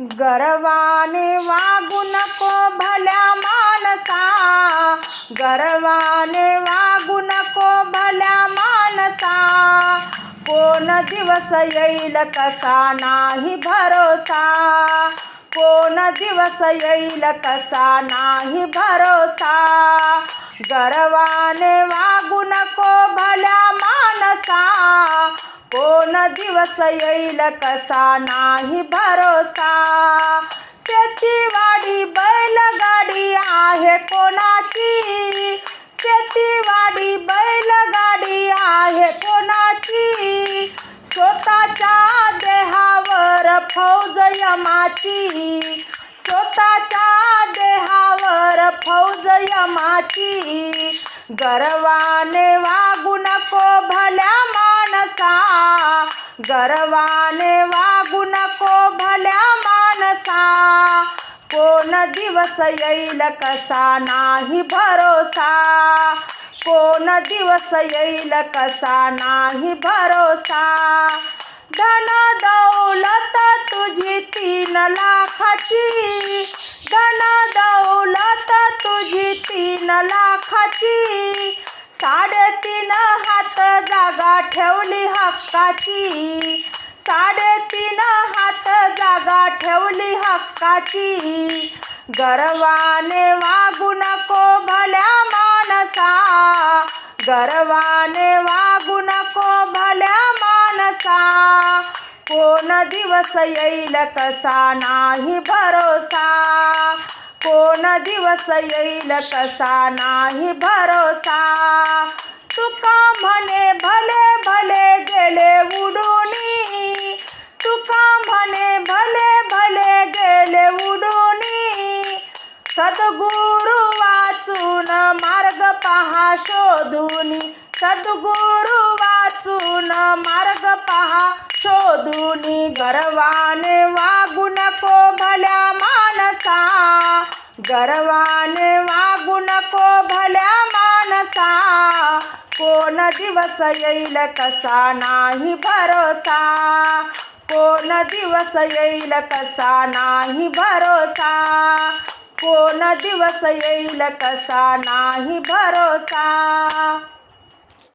गर्वाने वागू नको भल्या मानसा. गर्वाने वागू नको भल्या मानसा. कोण दिवस येईल कसा नाही भरोसा. कोण दिवस येईल कसा नाही भरोसा. गर्वाने वागू नको भल्या मा कोण दिवस येईल कसा नाही भरोसा? शेतीवाडी बैलगाडी आहे कोणाची? शेतीवाडी बैलगाडी आहे कोणाची? स्वतःच्या देहावर फौज यमाची. स्वतःच्या देहावर फौज यमाची. गर्वाने वागू नको भल्या गर्वाने वागू नको भल्या मानसा. कोण दिवस येईल कसा नाही भरोसा. कोण दिवस येईल कसा नाही भरोसा. धन दौलत तुझी तीन लाखाची. धन दौलत तुझी तीन लाखाची. साडेतीन हात ठेवली हक्काची. साडेतीन हात जागा ठेवली हक्काची. गर्वाने वागू नको भल्या मानसा. गर्वाने वागू नको भल्या मानसा. कोण दिवस येईल कसा नाही भरोसा. कोण दिवस येईल कसा नाही भरोसा. तुका म्हणे सद्गुरु वाचून मार्ग पहा शोधूनी. सद्गुरु वाचून मार्ग पहा शोधूनी. गर्वाने वागू नको भल्या मानसा. गर्वाने वागू नको भल्या मानसा. कोण दिवस येईल कसा नाही भरोसा. कोण दिवस येईल कसा नाही भरोसा. कोण दिवस येईल कसा? नाही भरोसा.